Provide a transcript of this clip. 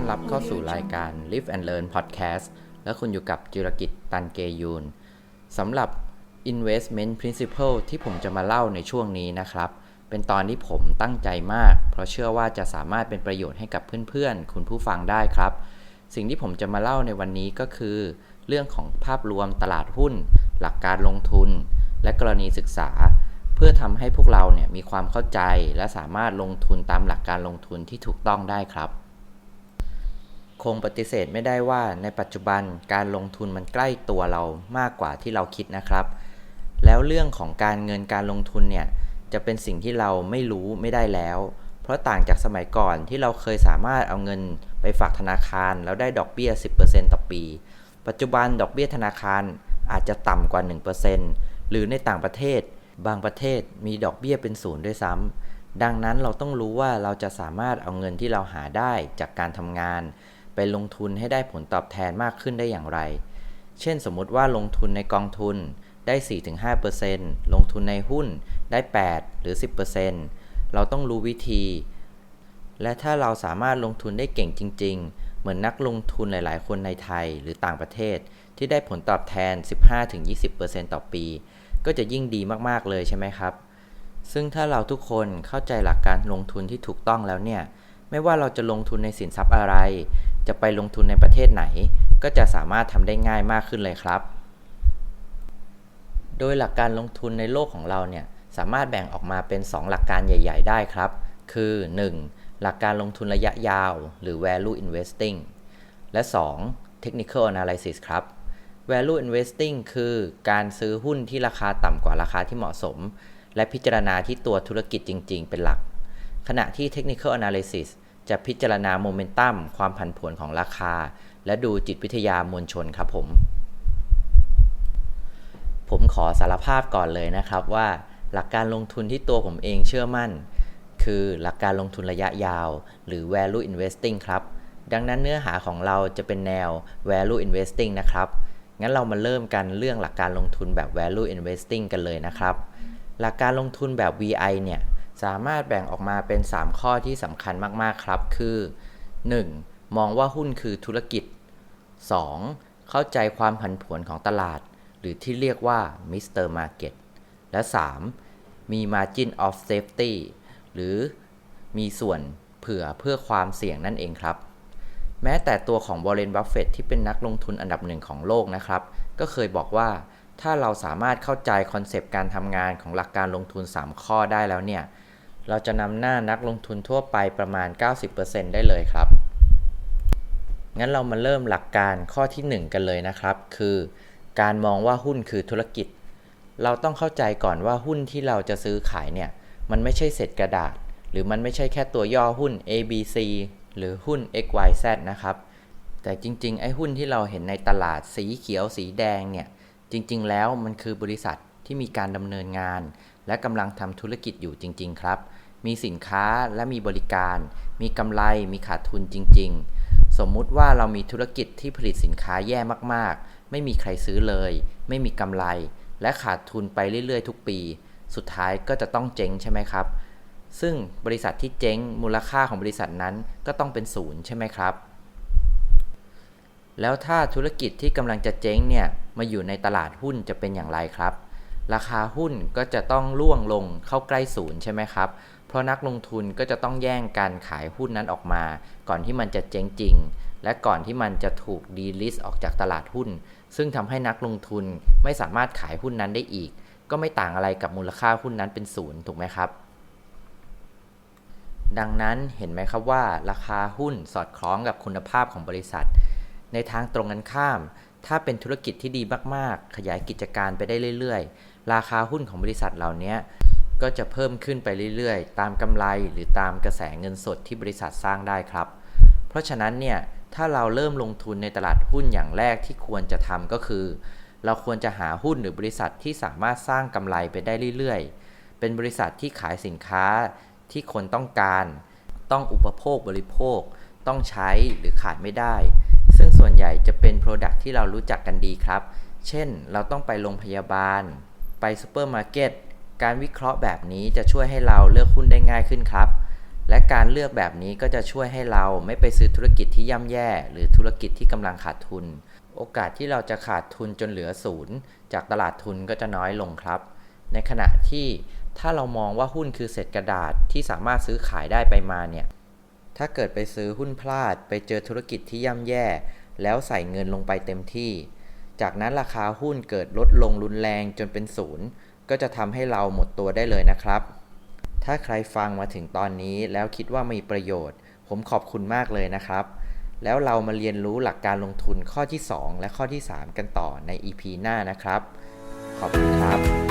ต้อนรับเข้าสู่รายการ Live and Learn Podcast และคุณอยู่กับจิรกิจตันเกยูนสำหรับ Investment Principle ที่ผมจะมาเล่าในช่วงนี้นะครับ เป็นตอนที่ผมตั้งใจมาก เพราะเชื่อว่าจะสามารถเป็นประโยชน์ให้กับเพื่อนๆ คุณผู้ฟังได้ครับ สิ่งที่ผมจะมาเล่าในวันนี้ก็คือ เรื่องของภาพรวมตลาดหุ้น หลักการลงทุน และกรณีศึกษาเพื่อทำให้พวกเราเนี่ยมีความเข้าใจและสามารถลงทุนตามหลักการลงทุนที่ถูกต้องได้ครับ คงปฏิเสธไม่ได้ว่าในปัจจุบันการลงทุนมันใกล้ตัวเรามากกว่าที่เราคิดนะครับ แล้วเรื่องของการเงินการลงทุนเนี่ยจะเป็นสิ่งที่เราไม่รู้ไม่ได้แล้ว เพราะต่างจากสมัยก่อนที่เราเคยสามารถเอาเงินไปฝากธนาคาร แล้วได้ดอกเบี้ย 10%ต่อปี ปัจจุบันดอกเบี้ยธนาคารอาจจะต่ำกว่า 1%หรือในต่างประเทศ บางประเทศมีดอกเบี้ยเป็นศูนย์ด้วยซ้ำดังนั้นเราต้องรู้ว่าเราจะสามารถเอาเงินที่เราหาได้จากการทำงาน ไปลงทุนให้ได้ผลตอบแทนมากขึ้นได้อย่างไร เช่นสมมุติว่าลงทุนในกองทุนได้ 4-5%ลงทุนในหุ้นได้ 8 หรือ 10%เราต้องรู้วิธี และถ้าเราสามารถลงทุนได้เก่งจริง ๆ เหมือนนักลงทุนหลาย ๆ คนในไทยหรือต่างประเทศ ที่ได้ผลตอบแทน 15-20%ต่อปี ก็จะยิ่งดีมากๆ เลยใช่ไหมครับ ซึ่งถ้าเราทุกคนเข้าใจหลักการลงทุนที่ถูกต้องแล้วเนี่ย ไม่ว่าเราจะลงทุนในสินทรัพย์อะไร จะไปลงทุนในประเทศไหน ก็จะสามารถทำได้ง่ายมากขึ้นเลยครับ โดยหลักการลงทุนในโลกของเราเนี่ยสามารถแบ่งออกมาเป็น 2 หลักการใหญ่ ๆ ได้ครับ คือ 1. หลักการลงทุนระยะยาว หรือ value investing และ 2. technical analysis ครับ value investing คือการซื้อหุ้นที่ราคาต่ำกว่าราคาที่เหมาะสม และพิจารณาที่ตัวธุรกิจจริง ๆ เป็นหลัก ขณะที่ technical analysis จะพิจารณาโมเมนตัมความผันผวนของราคา และดูจิตวิทยามวลชนครับผม ผมขอสารภาพก่อนเลยนะครับว่า หลักการลงทุนที่ตัวผมเองเชื่อมั่น คือหลักการลงทุนระยะยาว หรือ value investing ครับ ดังนั้นเนื้อหาของเราจะเป็นแนว value investing นะครับ งั้นเรามาเริ่มกันเรื่องหลักการลงทุนแบบ value investing กันเลยนะครับ หลักการลงทุนแบบ VI เนี่ย สามารถแบ่งออกมาเป็น 3 ข้อที่สำคัญมาก ๆ ครับ คือ 1. มองว่าหุ้นคือธุรกิจ 2. เข้าใจความผันผวนของตลาด หรือที่เรียกว่า Mr. Market และ 3. มี Margin of Safety หรือมีส่วนเผื่อเพื่อความเสี่ยงนั่นเองครับ แม้แต่ตัวของ Warren Buffett ที่เป็นนักลงทุนอันดับหนึ่งของโลกนะครับ ก็เคยบอกว่าถ้าเราสามารถเข้าใจคอนเซปต์การทำงานของหลักการลงทุน 3 ข้อได้แล้วเนี่ย เราจะนำหน้านักลงทุนทั่วไปประมาณ 90%ได้เลยครับ งั้นเรามาเริ่มหลักการข้อที่ 1 กันเลยนะครับ คือ การมองว่าหุ้นคือธุรกิจ เราต้องเข้าใจก่อนว่าหุ้นที่เราจะซื้อขายเนี่ย มันไม่ใช่เศษกระดาษ หรือมันไม่ใช่แค่ตัวย่อหุ้น A B C หรือหุ้น X Y Z นะครับ แต่จริงๆ ไอ้หุ้นที่เราเห็นในตลาดสีเขียวสีแดงเนี่ย จริง ๆ แล้วมันคือบริษัทที่มีการดำเนินงาน และกำลังทำธุรกิจอยู่จริง ๆ ครับ มีสินค้าและมีบริการ มีกำไร มีขาดทุนจริง ๆ สมมุติว่าเรามีธุรกิจที่ผลิตสินค้าแย่มากๆ ไม่มีใครซื้อเลย ไม่มีกำไร และขาดทุนไปเรื่อย ๆ ทุกปี สุดท้ายก็จะต้องเจ๊งใช่ไหมครับ ซึ่งบริษัทที่เจ๊งมูลค่าของบริษัทนั้นก็ต้องเป็นศูนย์ใช่ไหมครับแล้วถ้าธุรกิจที่กำลังจะเจ๊งเนี่ยมาอยู่ในตลาดหุ้นจะเป็นอย่างไรครับ ราคาหุ้นก็จะต้องล่วงลงเข้าใกล้ศูนย์ใช่ไหมครับ เพราะนักลงทุนก็จะต้องแย่งการขายหุ้นนั้นออกมา ก่อนที่มันจะเจ๊งจริง และก่อนที่มันจะถูกดีลิสต์ออกจากตลาดหุ้น ซึ่งทำให้นักลงทุนไม่สามารถขายหุ้นนั้นได้อีก ก็ไม่ต่างอะไรกับมูลค่าหุ้นนั้นเป็นศูนย์ถูกไหมครับ ดังนั้นเห็นไหมครับว่า ราคาหุ้นสอดคล้องกับคุณภาพของบริษัท ในทางตรงกันข้าม ถ้าเป็นธุรกิจที่ดีมากๆ ขยายกิจการไปได้เรื่อยๆ ราคาหุ้นของบริษัทเหล่านี้ก็จะเพิ่มขึ้นไปเรื่อยๆ ตามกำไรหรือตามกระแสเงินสดที่บริษัทสร้างได้ครับ เพราะฉะนั้นเนี่ยถ้าเราเริ่มลงทุนในตลาดหุ้นอย่างแรกที่ควรจะทำก็คือ เราควรจะหาหุ้นหรือบริษัทที่สามารถสร้างกำไรไปได้เรื่อยๆ เป็นบริษัทที่ขายสินค้าที่คนต้องการ ต้องอุปโภคบริโภค ต้องใช้หรือขาดไม่ได้ ซึ่งส่วนใหญ่จะเป็น Product ที่เรารู้จักกันดีครับ เช่น เราต้องไปโรงพยาบาล ไปซูเปอร์มาร์เก็ตการวิเคราะห์แบบนี้จะช่วยให้เราเลือกหุ้นได้ง่ายขึ้นครับ และการเลือกแบบนี้ก็จะช่วยให้เราไม่ไปซื้อธุรกิจที่ย่ำแย่ หรือธุรกิจที่กำลังขาดทุน โอกาสที่เราจะขาดทุนจนเหลือศูนย์จากตลาดทุนก็จะน้อยลงครับ ในขณะที่ถ้าเรามองว่าหุ้นคือเศษกระดาษที่สามารถซื้อขายได้ไปมาเนี่ย ถ้าเกิดไปซื้อหุ้นพลาด ไปเจอธุรกิจที่ย่ำแย่ แล้วใส่เงินลงไปเต็มที่ จากนั้นราคาหุ้นเกิดลดลงรุนแรงจนเป็นศูนย์ก็จะทำให้เราหมดตัวได้เลยนะครับ ถ้าใครฟังมาถึงตอนนี้แล้วคิดว่ามีประโยชน์ ผมขอบคุณมากเลยนะครับ แล้วเรามาเรียนรู้หลักการลงทุนข้อที่ 2 และข้อที่ 3 กันต่อใน EP หน้านะครับ ขอบคุณครับ